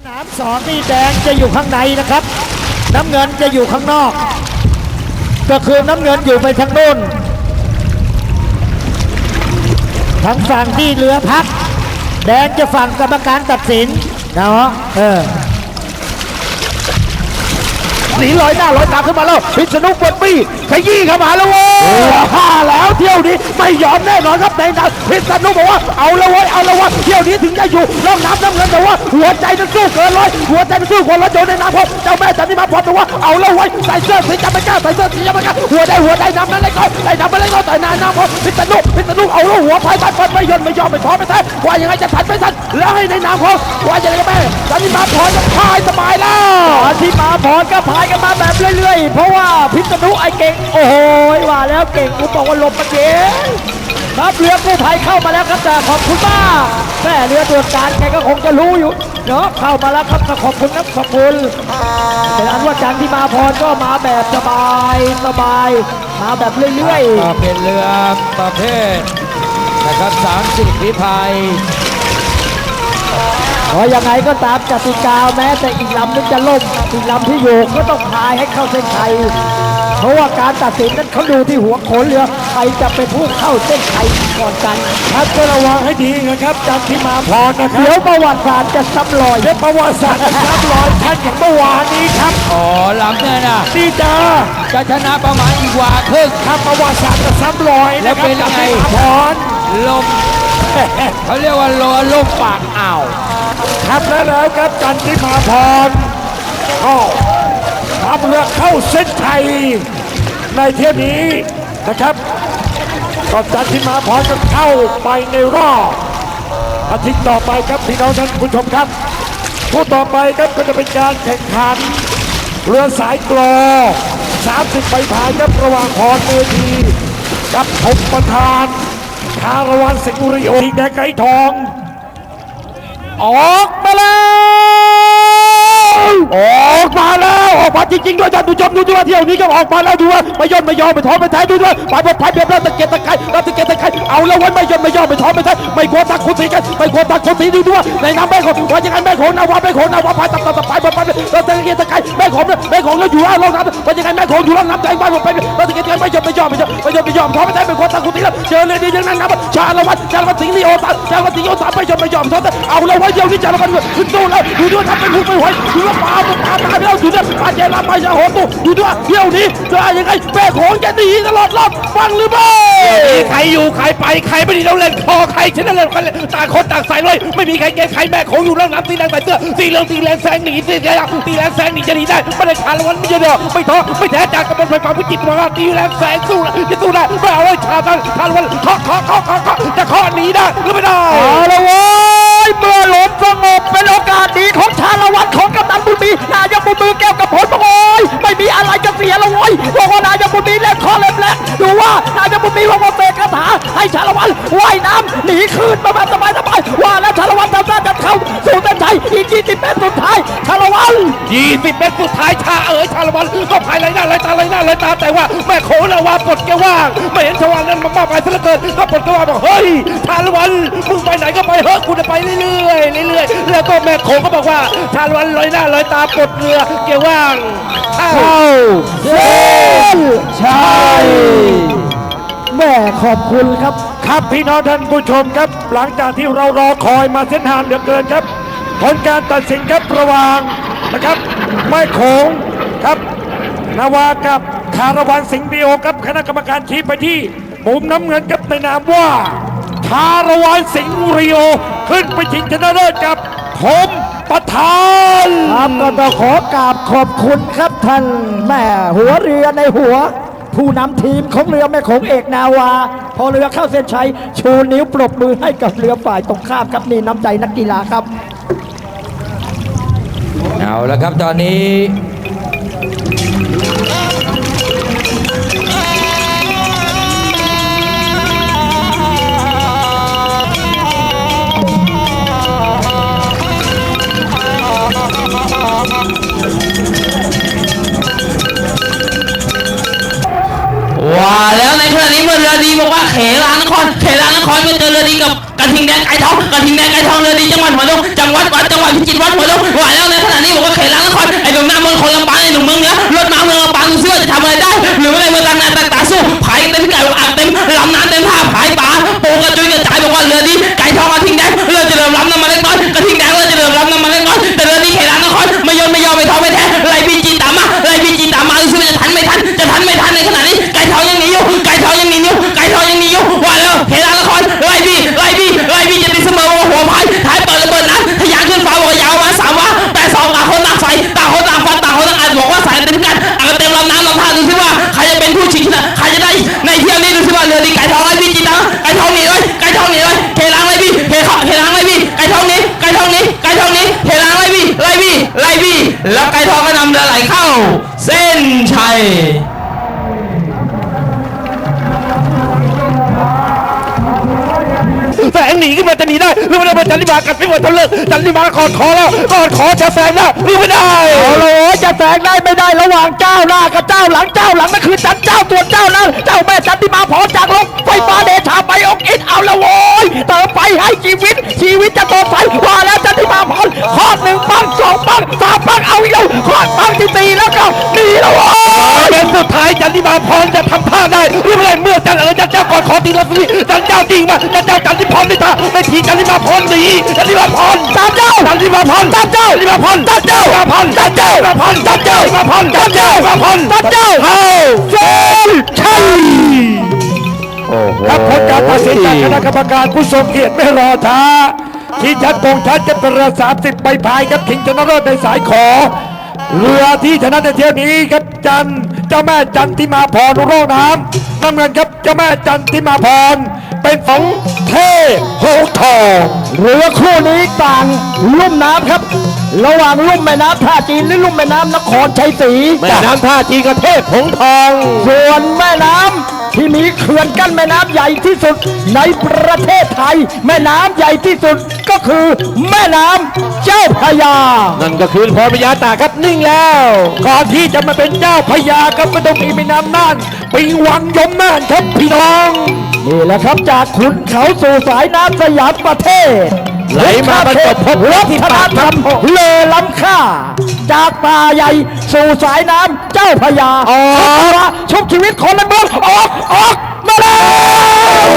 สนามสองนี่แดงจะอยู่ข้างในนะครับ น้ำเงินจะอยู่ข้างนอก ก็คือน้ำเงินอยู่ไปทางโน้นทางฝั่งที่เรือพัก แดงจะฝั่งกรรมการตัดสินนะฮะเออ หนีลอยหน้าลอยตาขึ้นมาแล้วพิษณุเปิดปี้ขยี้เข้ามาแล้วโว้ยห้าแล้วเที่ยวนี้ไม่ยอมแน่นอนครับในนั้นพิษณุบอกว่าเอาละเว้ยเอาละวะเที่ยวนี้ถึงจะอยู่ร่องน้ำน้ำเงินแต่ว่าหัวใจมันสู้เกินร้อยหัวใจมันสู้คนละโจนในน้ำพอเจ้าแม่จันนี่มาพอตัวว่าเอาละเว้ยใส่เสื้อสีจะไม่กล้าใส่เสื้อสีจะไม่กล้าหัวใจหัวใจน้ำนั้นเลยก็ใส่น้ำไปเลยก็ใส่น้ำน้ำพอพิษณุพิษณุเอาละหัวพายบัดบัดไม่ยนไม่ยอมไม่ท้อไม่แท้ว่ายังไงจะทันไม่ทันแล้วให้ในน้ำพอว่ายังไงกันแม่จันนี่มาพอจะพายสบายแล้วตอนที่มาพรก็พายกันมาแบบเรื่อยๆ เพราะว่าพิษณุไอเก่ง โอ้โหว่าแล้วเก่งกูบอกว่าหลบมันเก่งครับเรือกู้ภัยเข้ามาแล้วครับแต่ขอบคุณมากแม่เรือตรวจการแกก็คงจะรู้อยู่เนาะเข้ามาแล้วครับขอบคุณครับขอบคุณแต่อันว่าจันที่มาพรก็มาแบบสบายสบาย มาแบบเรื่อยก็เป็นเรือประเภทนะครับ30ฝีพาย เพราะยังไงก็ตามกติกาแม้แต่อีกลำนึงจะล่มอีกลำที่อยู่ก็ต้องพายให้เข้าเส้นชัยเพราะว่าการตัดสินนั้นเขาดูที่หัวโขนเรือใครจะเป็นผู้เข้าเส้นชัยก่อนกันครับก็ระวังให้ดีนะครับจันทิมาพรนะครัเดี๋ยวบประวัติศาสตร์จะซ้ำรอยเดี๋ยวประวัติศาสตร์นะครับรอยท่านอย่างเมื่อวานนี้ครับอ๋อลำเนี่ยนะนี่จ้าจะชนะประมาณอีกวาครึ่งครับประวัติศาสตร์จะซ้ำรอยแล้วนะครัเป็นจันไงทิมาพรลม เขาเรียกว่าลมลมปากอ่าวครับแล้วแล้วครับจันทิมาพรก็ทำเรือเข้าเส้นชัยในเที่ยวนี้นะครับก็จันทิมาพรก็เข้าไปในรอบอาทิตย์ต่อไปครับพี่น้องท่านผู้ชมครับผู้ต่อไปครับก็จะเป็นการแข่งขันเรือสายกลอ30ใบพายครับระหว่างพรเมือดีกับผมประธาน คารวันสิงห์บุรีโอทีแดงไก่ทอง ออกมาแล้ว ออกมาจริงๆด้วยท่านผู้ชมดูด้วยเที่ยวนี้ก็ออกมาแล้วดูว่าไม่ย่นไม่ยอมไม่ท้อไม่แท้ดูด้วยไปบนไปเบียบแล้วตะเกียบตะไคร้แล้วตะเกียบตะไคร้เอาแล้วไว้ไม่ย่นไม่ยอมไม่ท้อไม่แท้ไม่กลัวตักคนสีกันไม่กลัวตักคนสีดูด้วยในน้ำแม่ของว่ายังไงแม่ของนาวาแม่ของนาวาพายตับตับตับไปบนไปแล้วตะเกียบตะไคร้แม่ของแม่ของก็อยู่ล่างล่างน้ำว่ายังไงแม่ของอยู่ล่างน้ำใจบ้านผมไปแล้วตะเกียบตะไคร้ไม่ย่นไม่ยอมไม่ย่นไม่ย่นไม่ยอมท้อไม่แท้ไม่กลัวตักคนสีแล้วเจอเลยดียังนั่งน้ำชาละวันชาละวันสิงห์ลีโอตันชาละวันสิงห์โอตันไม่ย่นไม่ยอมท้อแต่เอาแล้วไว้เดียวนี้ชาละวันขึ้นตู้แล้วดูด้วยทำเป็นผู้ไม่ไหวดูว่าปลาปลาตายไปแล้วดูด้วยปลาเจริญไปจะโหตู้ดูด้วยเที่ยวนี้จะยังไงแม่ของจะหนีตลอดรอบฟังหรือไม่ใครอยู่ใครไปใครไม่ดีเราเล่นคอใครชนะเล่นกันต่างคนต่างใส่เลยไม่มีใครเกณฑ์ใครแม่ของอยู่เรื่องน้ำตีแรงใส่เสื้อตีเหลืองตีแรงแซงหนีตีแรงตีแรงแซงหนีจะหนีได้ไม่ได้ชาลวันไม่เดียวไม่ท้อไม่แท้จากกระบวนไฟฟ้าพิจิตรมาตีแรงแซงสู้จะสู้ได้ไม่เอาเลยชาลวันชาละวันเคาะเคาะเคาะเคาะเคาะจะเคาะหนีได้หรือไม่ได้เอาละเว้ย เมื่อหลมสงบเป็นโอกาสดีของชาละวันของกำนันบุญมีนายกบุญมือแก้วกับผลบอกโอ้ยไม่มีอะไรจะเสียและโว้ยบอกว่านายกบุญมีเล่นคอเล็บแหลดูว่านายกบุญมีว่าว่าเสกคาถาให้ชาละวันว่ายน้ำหนีคืนมาแบบสบายสบายๆว่าแล้วชาละวันทำหน้าจะเข้าสู่เส้นชัยอีก20เมตรสุด ยีบิบเมตรสุดท้ายชาเอ๋ยชาละวันก็ภายไรหน้าไรตาไรหน้าไรตาแต่ว่าแม่โขนละวาปลดแกว่าง ไม่เห็นชวันนั้นมาบ้าไปซะเหลือเกินก็ปลดแกว่างบอกเฮ้ยชาละวันมึงไปไหนก็ไปเฮ้ยคุณไปเรื่อยเรื่อยแล้วก็แม่โขก็บอกว่าชาละวันลอยหน้าลอยตาปลดเรือเกว่างเข้าเส้นชัยแม่ขอบคุณครับ ครับพี่น้องท่านผู้ชมครับ หลังจากที่เรารอคอยมาเส้นทางเหลือเกินครับ ผลการตัดสินครับระหว่างนะครับแม่โขงครับนาวากับคารวันสิงห์ดีโอครับคณะกรรมการชี้ไปที่มุมน้ำเงินครับในนามว่าคารวันสิงห์รีโอขึ้นไปชิงชนะเลิศกับผมประธานครับก็ต้องขอกราบขอบคุณครับท่านแม่หัวเรือในหัว ผู้นำทีมของเรือแม่โขงเอกนาวา พอเรือเข้าเส้นชัยชูนิ้วปรบมือให้กับเรือฝ่ายตรงข้ามครับนี่น้ำใจนักกีฬาครับ เอาละครับตอนนี้ บอกว่าเขลานครเขลานครมาเจอเรือดีกับกระทิงแดงไก่ทองกระทิงแดงไก่ทองเรือดีจังหวัดหัวลงจังหวัดวัดจังหวัดพิจิตรวัดหัวลงหวานแล้วในขณะนี้บอกว่าเขลานครไอ้หนุ่มหน้าเมืองคนลำปางไอ้หนุ่มเมืองเหนือรถม้าเมืองลำปางเสื้อจะทำอะไรได้ หรือว่าในเมืองต่างนาตาตาสู้ผายเต็มไก่อักเต็มลำน้ำเต็มท่าผายป่าปูกระจุยกระจายบอกว่าเรือดีไก่ เส้นชัย หนีขึ้นมาจะหนีได้หรือไม่ได้มาจันทิมากัดไม่หมดทะเลจันทิมากอดคอแล้วกอดคอจะแสงได้หรือไม่ได้เอาเลยโอ้ยจะแสงได้ไม่ได้ระหว่างเจ้าหน้ากับเจ้าหลังเจ้าหลังนั่นคือจันเจ้าตัวเจ้านั้นเจ้าแม่จันที่มาพอจากลงไฟฟ้าเดชาไปอกอิดเอาละโว้ยเติมไปให้ชีวิต ชีวิตจะโตไฟว่าแล้วจันที่มาพรข้อหนึ่งปังสองปังสามปังเอาอีกแล้วข้อปังที่สี่แล้วก็ดีแล้วโว้ยเป็นสุดท้ายจันทิมาพรจะทำท่าได้หรือไม่ได้เมื่อจันเอ๋ยจันเจ้ากอดคอตีละสีจันเจ้าจริงมาจันเจ้าจันทิพรไม่ท่าไม่ทีจันทิมาพรหนีจันทิมาพรจันเจ้าจันทิมาพรจันเจ้าจันทิมาพรจันเจ้าจันพรจันเจ้าจันพรจันเจ้าจันพรจันเจ้าจันพรจันเจ้าเข้าเส้นชัยครับผลการตัดสินจากคณะกรรมการผู้ทรงเกียรติไม่รอช้าที่ชัดคงชัดจะเป็นเรือสามสิบใบพายครับขิงชนะเลิศในสายขอเรือที่ชนะในเที่ยวนี้ครับจันเจ้าแม่จันทิมาพรร่องน้ำน้ำเงินครับเจ้าแม่จันทิมาพร เป็นของเทโหทองเรือคู่นี้ต่างลุ่มน้ำครับ ระหว่างลุ่มแม่น้ำท่าจีนหรือลุ่มแม่น้ำนครชัยศรีแม่น้ำท่าจีนกระเทพหงส์ทอง ส่วนแม่น้ำ ที่มีเขื่อนกั้นแม่น้ำใหญ่ที่สุดในประเทศไทย แม่น้ำใหญ่ที่สุดก็คือแม่น้ำเจ้าพระยา นั่นก็คือพรพญาตากครับนิ่งแล้วก่อนที่จะมาเป็นเจ้าพญาครับก็ต้องมีแม่น้ำน่านปิงวังยมน่านครับพี่น้อง นี่แหละครับจากขุนเขาสู่สายน้ำสยามประเทศ ไหลมาบรรจบพบวัที่ฒนปากธรรมน้ำโพเลอล้ำค่า จากป่าใหญ่สู่สายน้ำเจ้าพระยาออกชุบชีวิตคนในเมืองออกออก มาแล้ว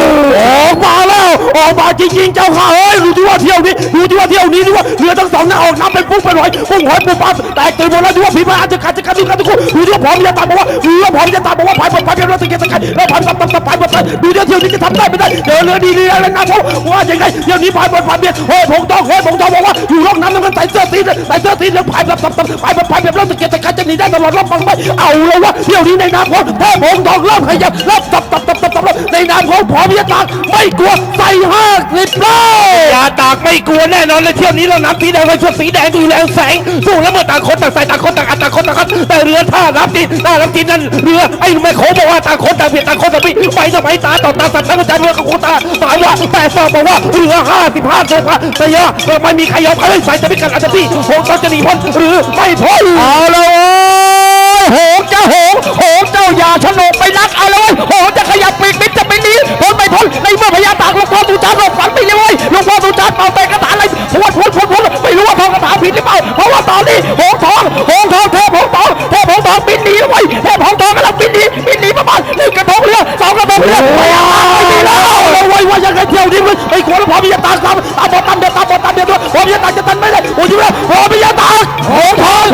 ออกมาแล้วออกมาจริงๆเจ้าข้าเอ้ยดูที่ว่าเที่ยวนี้ดูที่ว่าเที่ยวนี้ดูว่าเรือทั้งสองนั้นออกน้ำเป็นปุ๊บเป็นหอยปุ้งหอยปุ้งปลาแตกตื่นหมดแล้วดูว่าผีพาอาจจะขาดจะกัดดูกันทุกคนดูที่ว่าพร้อมจะตามบอกว่าดูว่าพร้อมจะตามบอกว่าพายหมดพายเพียงรถตะเกียบตะไคร้แล้วพายตับตับตับพายหมดไปดูที่เที่ยวนี้จะทำได้ไม่ได้เดินเรือดีเรืออะไรนะผมว่าอยังไงเที่ยวนี้พายหมดพายเพียงเฮ้ยผงทองเฮ้ยผงทองบอกว่าอยู่ร่องน้ำนั้นมันใส่เสื้อสีใส่เสื้อสีแล้วพายตับตับตับพายหมดพายเพียงรถตะเกียบตะไคร้จะหนีได้ตลอดรอบฟังไม่เอาแล้ววะเที่ยวนี้ในน้ำของแท้ผงทองเริ่มขยับเริ่มตับตับตับตบตบในน้ำของพร้อมจะตากไม่กลัวใส่ห้าสิบเลยยาตากไม่กลัวแน่นอนเลยเที่ยวนี้เราน้ำสีแดงไปช่วสีแดงดูแลแสงสู้แล้วเมื่อต่างคนต่างใส่ต่างคนต่างอัดต่างคนต่างอัดแต่เรือท่าน้ำจีนท่าน้ำจีนนั้นเรือไอ้แม่โขบอกว่าต่างคนต่างเบียดต่างคนต่างปีไปสมัยตาต่อตาสัตว์ทั้งใจเรือกับกูตาสายว่าแต่ฟองบอกว่าเรือห้าสิบห้าเซนว่าแต่ยาไม่มีใครยอมใครใส่จะไม่กันอาจจะพี่โขงเขาจะหนีพ้นหรือไม่พ้นเอาละ เว้ยโหงเจ้าโหงโหงเจ้าอย่าชนกไปนักเอาละเว้ยโหงจะขยับปีกบิดจะไปหนีพ้นไม่พ้นในเมื่อพญาตากหลวงพ่อตูจานหลบฝันไปเลยหลวงพ่อตูจานเป่าแต่กระถาอะไรพวดพวดพวดพวดไม่รู้ว่าท่องกระถาผิดหรือเปล่าเพราะว่าตอนนี้โหงทองโหงทองเทพโหงทองเทพโหงทองบินหนีเว้ยเทพโหงทองกำลังบินหนีบินหนีประมาณหนึ่งกระทงเรือสองกระทงเรือพญาตาไม่มีแล้วเอาไว้ว่ายังไงเที่ยวนี้มันไม่ควรพอมจะตากตามตามบทตามเด็ดตามบทตามเด็ดด้วยพอมจะตากจะตันไม่ได้โอ้ยอยู่แล้วพอมจะตากโอ้ทอง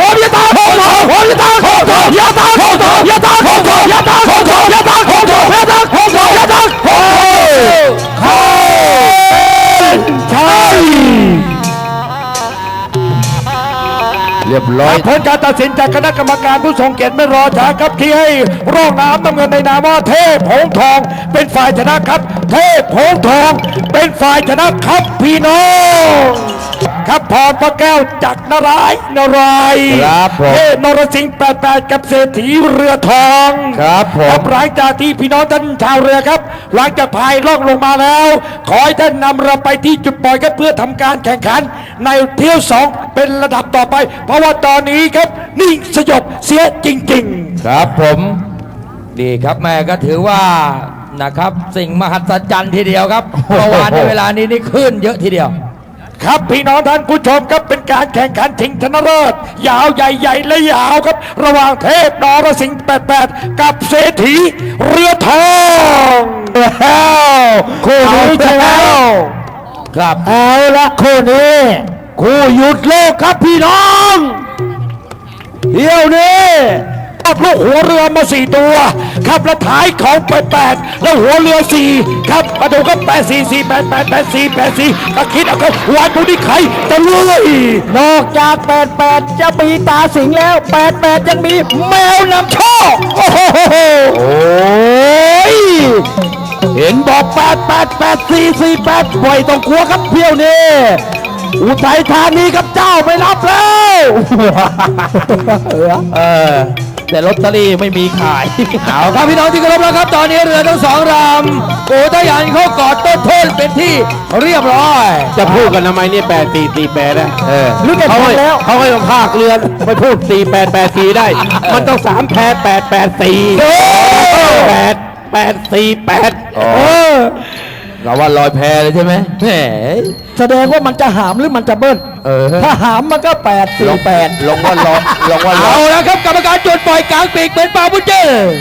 เข้าใช่เรียบร้อยผลการตัดสินจากคณะกรรมการผู้ทรงเกียรติไม่รอช้าครับที่ให้ร่องน้ำน้ำเงินในนามว่าเทพหงทอง เป็นฝ่ายชนะครับ เทพหงทอง เป็นฝ่ายชนะครับพี่น้อง ครับพรพระแก้วจักรนารายณ์นารายณ์ครับผมเทพนรสิงห์แปดแปดกับเศรษฐีเรือทองครับผมครับหลังจากที่พี่น้องท่านชาวเรือครับ หลังจากพายล่องลงมาแล้ว ขอให้ท่านนำเราไปที่จุดปล่อยครับเพื่อทำการแข่งขัน ในเที่ยวสองเป็นระดับต่อไป เพราะว่าตอนนี้ครับนิ่งสยบเสียจริง ๆ ครับผมดีครับแม่ก็ถือว่านะครับ สิ่งมหัศจรรย์ทีเดียวครับเมื่อวานในเวลานี้นี่ขึ้นเยอะทีเดียว ครับพี่น้องท่านผู้ชมครับเป็นการแข่งขันชิงชนะเลิศยาวใหญ่ๆและยาวครับ ระหว่างเทพนรสิงห์88 กับเศรษฐีเรือทองแล้วคู่นี้ใช่แล้วครับเอาละคู่นี้คู่หยุดโลกครับพี่น้องเที่ยวนี้ร อบลูกหัวเรือมาสี่ตัวครับและท้ายของแปดแปดแล้วหัวเรือสี่ครับมาดูครับแปดสี่สี่แปดแปดแปดสี่แปดสี่ก็คิดเอาครับวันดูนี่ใครจะรวยนอกจาก88จะมีตาสิงแล้ว88ยังมีแมวนำโชคโอ้โหโอ้ยเห็นบอกแปดแปดแปดสี่สี่แปดปล่อยต้องกลัวครับเที่ยวนี้อุทัยธานีครับเจ้าไม่รับแล้วเออ แต่ลอตเตอรี่ไม่มีขาย เอาครับพี่น้องที่เคารพแล้วครับ ตอนนี้เรือทั้งสองลำปูทะยันเขากอดต้นโทษเป็นที่เรียบร้อย จะพูดกันทำไมนี่แปดสี่สี่แปดนะเออหรือแกเขาทำไม่แล้วเขาไม่ต้องภาคเรือนไม่พูดสี่แปดแปดสี่ได้ มันต้องสามแปดแปดแปดสี่แปดแปดสี่แปดเออ เราว่าลอยแพเลยใช่ไหมแหมแสดงว่ามันจะหามหรือมันจะเบิ้ลเออถ้าหามมันก็8 4 8ลงว่าลอยลงว่าลอยเอาแล้วครับกรรมการจุดปล่อยกลางปีกเป็นปาบุญเจอร์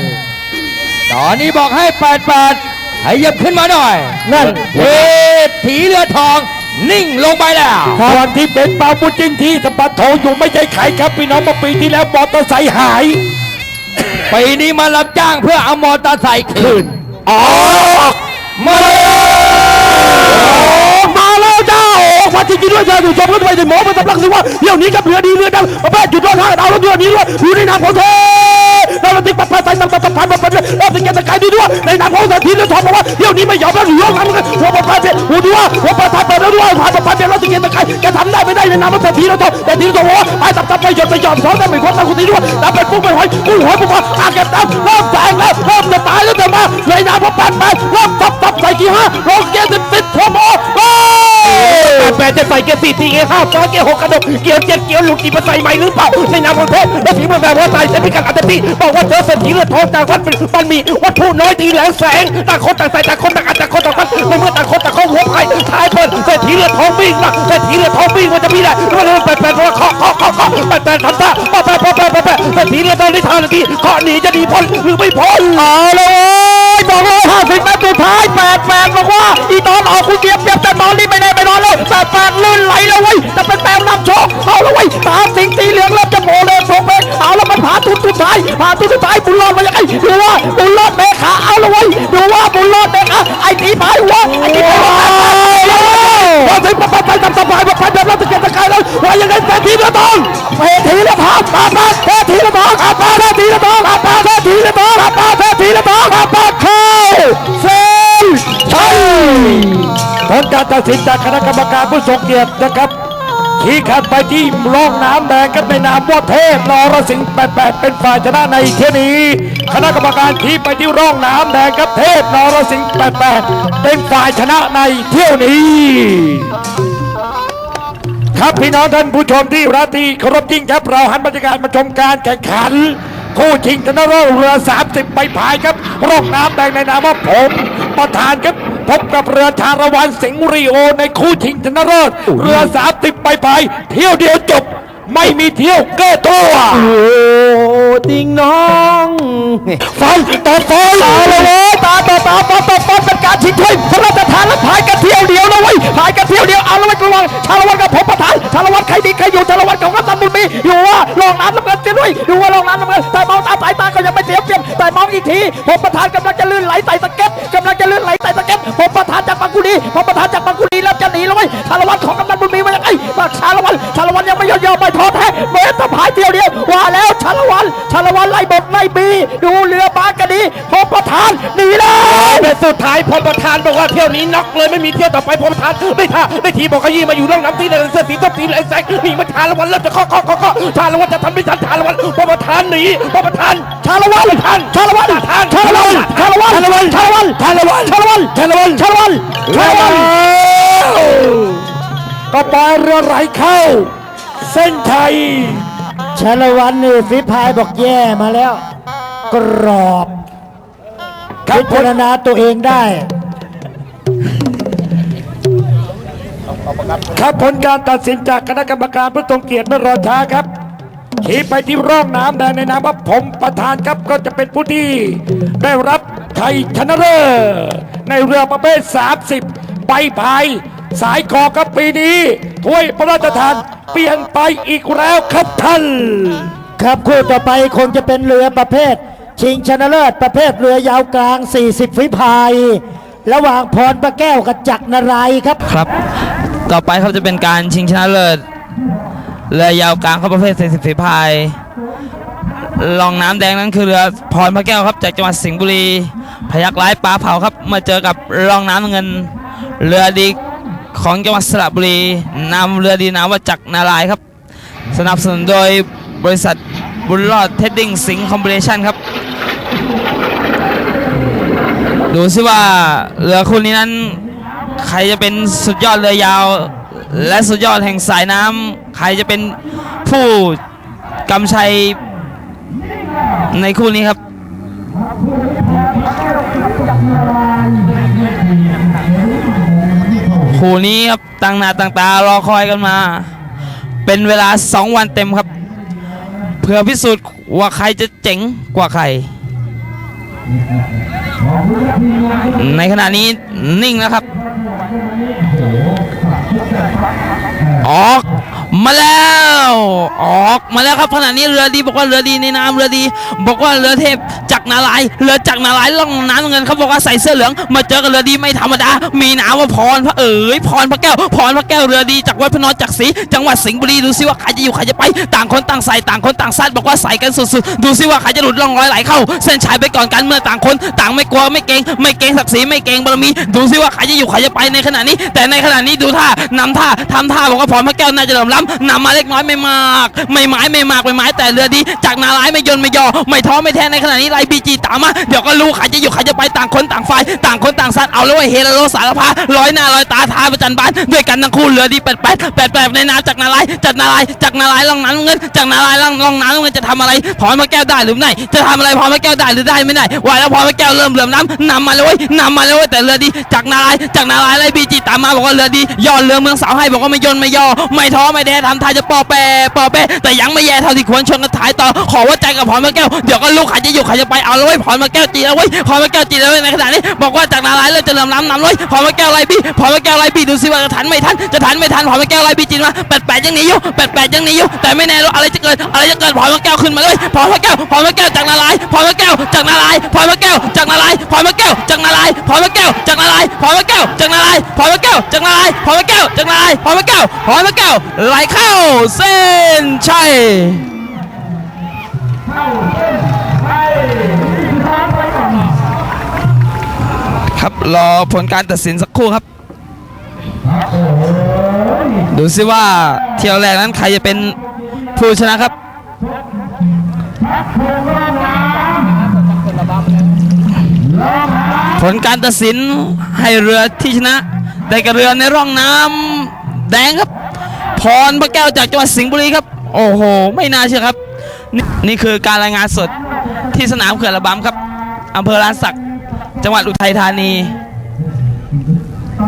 ตอนนี้บอกให้แปดแปดให้เหยับขึ้นมาหน่อยนั่นเทถีเรือทองนิ่งลงไปแล้ววันที่เป็นปาบุญจริงที่สะบัดโถอยู่ไม่ใช่ใครครับพี่น้องเมื่อปีที่แล้วมอเตอร์ไซค์หาย ปีนี้มารับจ้างเพื่อเอามอเตอร์ไซค์คืน ออกมามาแล้วเจ้าออกมา จริงๆด้วยเจ้าอยู่ชมรถไฟในหมอมาสำลักสิว่าเที่ยวนี้กับเรือดีเรือดำประเภทจุดยอดทางเอาแล้วเรือนี้ด้วยอยู่ในนามของเธอเราติดปัดปัดใส่ตับตับผ่านมาเป็นเราติดแกตะไคร้ดีด้วยในนามของเศรษฐีเรือทองบอกว่าเที่ยวนี้ไม่ยอมแล้วอยู่ยอมกันหัวประพานเป็นหัวดูว่าหัวประธานเปิดแล้วด้วยผ่านประพานเป็นเราติดแกตะไคร้แกทำได้ไม่ได้ในนามของเศรษฐีเรือทองแต่ทีเรือทองบอกว่าไปตับตับไปหยดไปหยอดสองแต่ไม่ควรตั้งคุณตีด้วยแต่เป็นกุ้งไปหอยกุ้งหอยปุ๊บอาเก็บน้ำเริ่มแสงแล้วเริ่มจะตายแล้วแต่มาในนามของแปดแปดเริ่มตับตับใส่กี่ห้าลงเกียร์สิบสิบทั่วหมอ แปดแปดจะใส่เกียร์สี่ทีเกียร์ห้าซ้อนเกียร์หกกระดกเกียร์เจ็ดเกียร์หลุดกี่มาใส่ใหม่หรือเปล่าในนามของเทพและสีมันแบบว่าใส่เส้นพิกัดอัตติบอกว่าเจอเศรษฐีเลือดทองจากวัดมันมีวัตถุน้อยตีแหลงแสงต่างคนต่างใส่ต่างคนต่างอัดต่างคนต่างวัดในเมื่อต่างคนต่างเข้าหัวไผ่ท้ายเปิดเศรษฐีเลือดทองวิ่งมาเศรษฐีเลือดทองวิ่งมันจะมีได้มันเลยแปดแปดว่าเคาะเคาะเคาะเคาะแปดแปดทำท่าแปดแปดแปดแปดแปดเศรษฐีเลือดทองได้ทางนาทีเคาะหนีจะหนีพ้นหรือไม่พ้นเอาเลยสองร้อยห้าสิบเมตรสุดท้ายแปดแปดบอกว่าอีตอนออกคุณเกียบเปียบแต่ตอนนี้ไม่ได้ไม่นอน แปดลื่นไหลแล้วเว้ยแต่เป็นแปดนำโชคเอาแล้วเว้ยตาสิงสีเหลืองเริ่มจะโผล่เลยโผล่เมฆเอาแล้วมันผ่าทุนสุดท้ายผ่าทุนสุดท้ายบุญรอดมายังไงดูว่าบุญรอดเมฆขาเอาแล้วเว้ยดูว่าบุญรอดเมฆขาไอ้ตีพายหัวไอ้ตีพายหัวพอถึงปั๊บปั๊บไปทำสบายปั๊บไปแบบเราตะเกียกตะกายแล้วว่ายังไงเศรษฐีเรือทองเศรษฐีละพักปาปาเศรษฐีละพักอาปาเศรษฐีเรือทองอาปาเศรษฐีเรือทองอาปา ตัดสินจากคณะกรรมการผู้ทรงเกียรตินะครับชี้ขาดไปที่ร่องน้ำแดงกันในนามว่าเทพนรสิงห์88 เป็นฝ่ายชนะในเที่ยนี้ คณะกรรมการชี้ไปที่ร่องน้ำแดงครับเทพนรสิงห์88 เป็นฝ่ายชนะในเที่ยวนี้ ครับพี่น้องท่านผู้ชมที่รักที่เคารพยิ่งครับเราหันบรรยากาศมาชมการแข่งขัน คู่ชิงชนะเลิศเรือ 30 ใบพายครับร่องน้ำแดงในนามว่าผมประธานครับ พบกับเรือชาละวันสิงห์รีโอในคู่ชิงชนะเลิศเรือ30ใบพายเที่ยวเดียวจบ ไม่มีเที่ยวแก้ตัวโอ้ ติงน้องฟันต่อฟันตาเลยเว้ยตาต่อตาปอต่อปอเป็นการชิงถ้วยพระราชทานและพายกันเที่ยวเดียวนะเว้ยพายกันเที่ยวเดียวเอาละไว้ระวังชาละวันกับผมประธานชาละวันใครดีใครอยู่ชาละวันของกัปตันบุญมีอยู่ว่าลองน้ำน้ำเงินจะด้วยอยู่ว่าลองน้ำน้ำเงินแต่มองตาสายตาก็ยังไม่เสียเปรียบแต่มองอีกทีผมประธานกำลังจะลื่นไหลใส่สเก็ตกำลังจะลื่นไหลใส่สเก็ตผมประธานจากบางกุดีผมประธานจากบางกุดีแล้วจะหนีแล้วเว้ยชาละวันของกัปตันบุญมีมายังไงชาละวันชาละวันยังไม่ยอมยอมไม่ท้อแท้เมื่อสะพายเที่ยวเดียวว่าแล้วชาละวันชาละ ดูเรือบ้ากระดีผมประธานหนีแล้วเป็นสุดท้ายพลประธานบอกว่าเที่ยวนี้น็อกเลยไม่มีเที่ยวต่อไปพลประธานได้ท่าได้ทีบอกขยี้มาอยู่ร่องน้ำตีเลยเสื้อสีส้มสีเหลืองแสงหนีมาชาละวันเริ่มจะเคาะเคาะเคาะเคาะชาละวันจะทันไม่ทันชาละวันพลประธานหนีพลประธานชาละวันท่านชาละวันท่านชาละวันชาละวันชาละวันชาละวันชาละวันชาละวันชาละวันชาละวันชาละวันก็ปล่อยเรือไหลเข้า เส้นชัยชาละวันนี่ฝีพายบอกแย่มาแล้ว กรอบครับพิจารณาตัวเองได้ ครับผลการตัดสินจากคณะกรรมการผู้ทรงเกียรติไม่รอช้าครับขี่ไปที่ร่องน้ำแดงในนามว่าผมประธานครับก็จะเป็นผู้ที่ได้รับไทยชนะเลิศในเรือประเภท 30 ใบพายสายกอครับปีนี้ถ้วยพระราชทานเปลี่ยนไปอีกแล้วครับท่าน ครับคู่ต่อไปคงจะเป็นเรือประเภท ชิงชนะเลิศประเภทเรือยาวกลาง 40 ฝีพาย ระหว่างพรประแก้วกับจักรนารายครับ ครับ ต่อไปครับจะเป็นการชิงชนะเลิศเรือยาวกลางเข้าประเภท 40 ฝีพายลองน้ำแดงนั้นคือเรือพรพระแก้วครับจากจังหวัดสิงห์บุรี พยักร้ายปลาเผาครับมาเจอกับรองน้ำเงิน เรือดีของจังหวัดสระบุรีนำเรือดีนามว่าจักรนารายครับ สนับสนุนโดยบริษัท บุญรอดเทดดิ้งสิงคอมบิเนชันครับ ดูซิว่าเรือคู่นี้นั้น ใครจะเป็นสุดยอดเรือยาว และสุดยอดแห่งสายน้ำใครจะเป็นผู้กำชัยในคู่นี้ครับคู่นี้ครับตั้งหน้าตั้งตารอคอยกันมา เป็นเวลา 2 วันเต็มครับ เพื่อพิสูจน์ว่าใครจะเจ๋งกว่าใคร ในขณะนี้นิ่งแล้วครับ ออก มาแล้ว ออกมาแล้วครับขณะนี้เรือดีบอกว่าเรือดีในน้ำเรือดี บอกว่าเรือเทพจักรนาลายเรือจักรนาลายล่องน้ำเงินเขาบอกว่าใส่เสื้อเหลือง มาเจอกับเรือดีไม่ธรรมดา มีนามว่าพรพระเอ๋ยพรพระแก้วพรพระแก้วเรือดีจากวัดพระนอนจักรศรีจังหวัดสิงห์บุรีดูซิว่าใครจะอยู่ใครจะไป ต่างคนต่างใส่ต่างคนต่างซัดบอกว่าใส่กันสุดๆดูซิว่าใครจะหลุดล่องรอยไหลเข้า เส้นชัยไปก่อนกันเมื่อต่างคน ต่างไม่กลัวไม่เกรงไม่เกรงศักดิ์ศรีไม่เกรงบารมีดูซิว่าใครจะอยู่ใครจะไปในขณะนี้ แต่ในขณะนี้ดูท่านำท่าทำท่าบอกว่าพรพระแก้วน่าจะหล่อมล้ำนำมาเล็กน้อยไม่มาก ไม่หมายไม่มากไม่หมายแต่เรือดี จากนาร้ายไม่ยนไม่ยอ ไม่ท้อไม่แท้ในขณะนี้ไล่บีจีตามมาเดี๋ยวก็รู้ใครจะอยู่ใครจะไปต่างคนต่างฝ่ายต่างคนต่างซัดเอาแล้วไอ้เฮลโรสารพาร้อยหน้าร้อยตาท้าประจันบานด้วยกันทั้งคู่เรือดีแปดแปดแปดแปดในน้ำจากนาร้ายจากนาร้ายจากนาร้ายล่องน้ำเงิน จากนาร้ายล่องล่องน้ำเงินจะทำอะไรพรพระแก้วได้หรือไม่จะทำอะไรพรพระแก้วได้หรือได้ไม่ได้ว่าแล้วพรพระแก้วเริ่มเหลื่อมล้ำนำมาเลยเว้ยนำมาเลยเว้ยแต่เรือดีจากนารายจากนารายไล่บีจีตามมาบอกว่าเรือดียอดเรือเมืองสาวให้บอกว่าไม่ยนไม่ยอไม่ท้อไม่แท้ทำท่าจะปอแปปอแปแต่ยังไม่แย่เท่าที่ควรชนกันถ่ายต่อขอว่าใจกับพรพระแก้วเดี๋ยวก็ลูกใครจะอยู่ใครจะไปเอาเลยเว้ยพรพระแก้วจีแล้วเว้ยพรพระแก้วจีแล้วเว้ในขณะนี้บอกว่าจากนารายเริ่มจะเหลื่อมล้ำนำเลยพรพระแก้วไล่บีพรพระแก้วไล่บีดูสิว่าจะทันไม่ทันจะทันไม่ทันพรพระแก้วไล่บีจีมาแปดแปดยังหนีอยู่แปดแปดยังหนีอยู่แต่ไม่แน่รอกอะไรจะเกิดอะไรจะเกิดพรพระแก้วขึ้นมาเลยพรพระแก้วพรพระแก้วจากนารายพรพระแก้วจากนารายพรพระแก้วจากนารายพรพระแก้วจากนารายพรพระแก้วจากนารายพรพระแก้วจากนารายพรพระแก้วจากนารายพรพระแก้วจากนารายพรพระแก้วพรพระแก้วไลเข้าเส้นชัยครับรอผลการตัดสินสักครู่ครับ ดูซิว่าเที่ยวแรกนั้นใครจะเป็นผู้ชนะครับผลการตัดสินให้เรือที่ชนะ ได้กับเรือในร่องน้ำแดงครับ พรพระแก้วจากจังหวัดสิงห์บุรีครับ โอ้โห ไม่น่าเชื่อครับนนี่คือการรายงานสดที่สนามเขื่อนระบำครับอำเภอลานสักจังหวัดอุทัยธานีก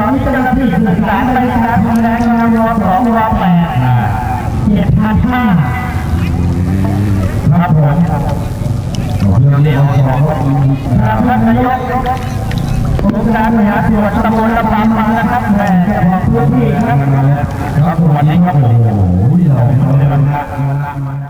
ารบ ผมการพยาธิวัดตะบนละปางมานะครับแหมพื้นที่นะครับวันนี้ครับโอ้โหเรา